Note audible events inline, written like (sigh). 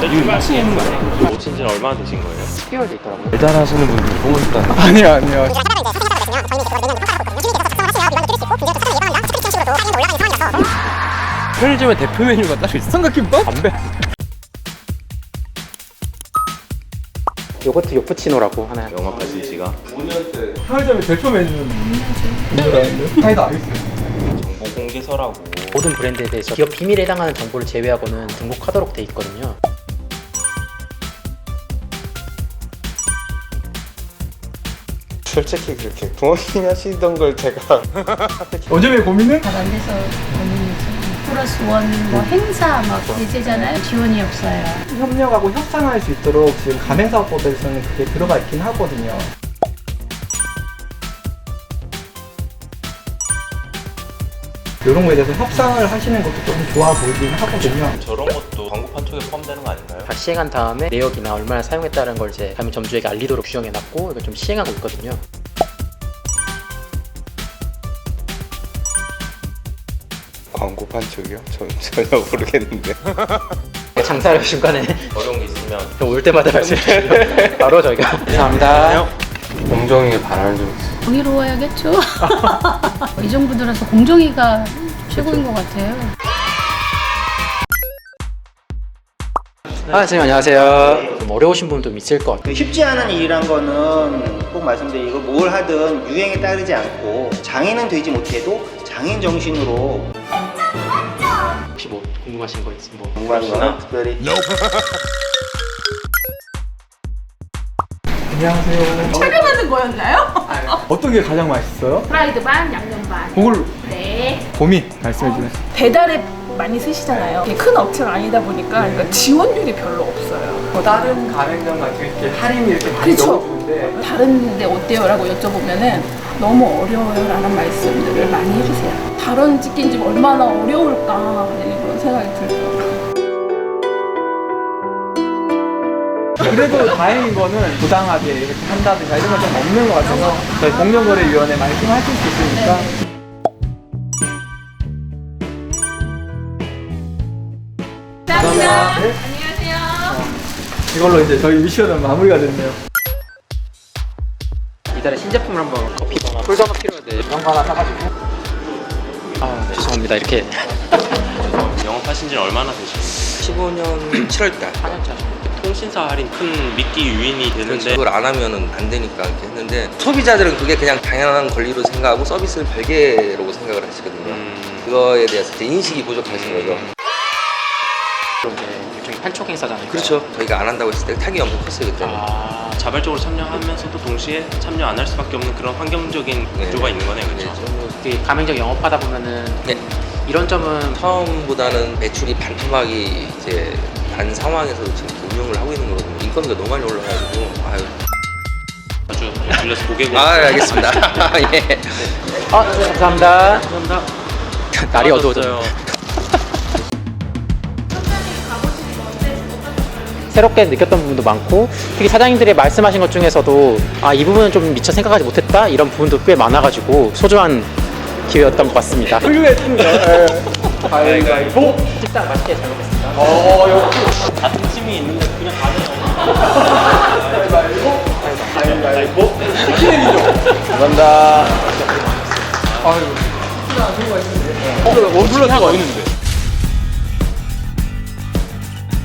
미친 오신 지는 얼마나 되신 거예요? 10개월 됐더라고요. 배달하시는 분들 보고 싶다는 (laughs) 아니요 아니요 편의점에 대표 메뉴가 따로 있어? 삼각김밥? 담배 요거트 요프치노라고 하나. 영업하신 지가 편의점의 대표 메뉴는 뭐라는데? 사이다 아이스 정보 공개서라고 모든 브랜드에 대해서 기업 비밀에 해당하는 정보를 제외하고는 등록하도록 돼 있거든요. 솔직히 그렇게 부모님이 하시던 걸 제가 (laughs) 요즘의 고민은? 안 돼서 고민이죠. 플러스 원 뭐 행사 막 대세잖아요. 지원이 없어요. 협력하고 협상할 수 있도록 지금 가맹사업법에서는 그게 들어가 있긴 하거든요 이런 거에 대해서 협상을 하시는 것도 좀 좋아 보이긴 하거든요 저런 것도 광고판 쪽에 포함되는 거 아닌가요? 다 시행한 다음에 내역이나 얼마나 사용했다는 걸 이제 가맹 점주에게 알리도록 규정해놨고 이걸 좀 시행하고 있거든요. 광고판 쪽이요? 전 전혀 모르겠는데 (laughs) 장사를 중간에 어려운 게 있으면 올 때마다 말씀해주시면 (laughs) 바로 저희가 감사합니다. 공정하게 바라는 좀 있어요 공의로워야겠죠. (laughs) 이 정도 들어서 공정위가 최고인 것 같아요. 아, 선생님 안녕하세요. 좀 어려우신 분도 있을 것 같아요. 그 쉽지 않은 일이란 거는 꼭 말씀드리고 뭘 하든 유행에 따르지 않고 장인은 되지 못해도 장인 정신으로 혹시 뭐 궁금하신 거 있으면 뭐 공부하는 거나 특별히 안녕하세요 촬영하는 거였나요? 어떤 게 가장 맛있어요? 프라이드 반, 양념 반. 그걸 네. 고민 말씀해 주세요 배달앱 많이 쓰시잖아요. 이게 큰 업체가 아니다 보니까 그러니까 지원율이 별로 없어요. 다른 가맹점 같은 이렇게 할인이 이렇게 많이 그쵸. 넣어주는데 다른 데 어때요? 라고 여쭤보면은 너무 어려워요. 라는 말씀들을 많이 해주세요. 다른 치킨 집 얼마나 어려울까 이런 생각이 들더라고요. 그래도 다행인 거는 부당하게 이렇게 한다든가 이런 건 좀 없는 것 같아서 저희 공정거래위원회 많이 좀 하실 수 있으니까 감사합니다. 네. 안녕하세요. 이걸로 이제 저희 미션은 마무리가 됐네요. 이달에 신제품을 한번 커피거나 폴더가 필요한데 이런 거 하나 사가지고 아 죄송합니다 이렇게 영업하신 지는 얼마나 되셨어요? 15년 7월달. 4년차 통신사 할인 큰 미끼 유인이 되는데 그걸 안 하면은 안 되니까 이렇게 했는데 소비자들은 그게 그냥 당연한 권리로 생각하고 서비스는 별개로 생각을 하시거든요. 음, 그거에 대해서 이제 인식이 부족하신 거죠. 그런 게 일종의 판촉 행사잖아요. 그렇죠. 저희가 안 한다고 했을 때 타격이 엄청 컸어요 그때. 는 아 자발적으로 참여하면서도 동시에 참여 안 할 수밖에 없는 그런 환경적인 네. 구조가 있는 거네요 그렇죠? 그 가맹점 영업하다 보면은 네. 이런 점은 처음보다는 매출이 반토막이 이제 난 상황에서도 지금 운영을 하고 있는 거거든요. 인건비가 너무 많이 올라가지고 아유. 아주 들려서 고객을 아 알겠습니다. (laughs) 예. 아 감사합니다. 감사합니다 (laughs) 날이 아, 어두워졌어요. (laughs) 새롭게 느꼈던 부분도 많고 특히 사장님들이 말씀하신 것 중에서도 아 이 부분은 좀 미처 생각하지 못했다 이런 부분도 꽤 많아가지고 소중한 기회였던 것 같습니다. 훌륭했습니다. 예. 가위바위보. 식당 맛있게 잘 먹겠습니다. 어, 역 팀이 있는데 그냥 가네요 가위바위보. 가위바위보. 치킨의 민족. 감사합니다. 아유. 수고하셨는데. 원플러스가 어디 있는데?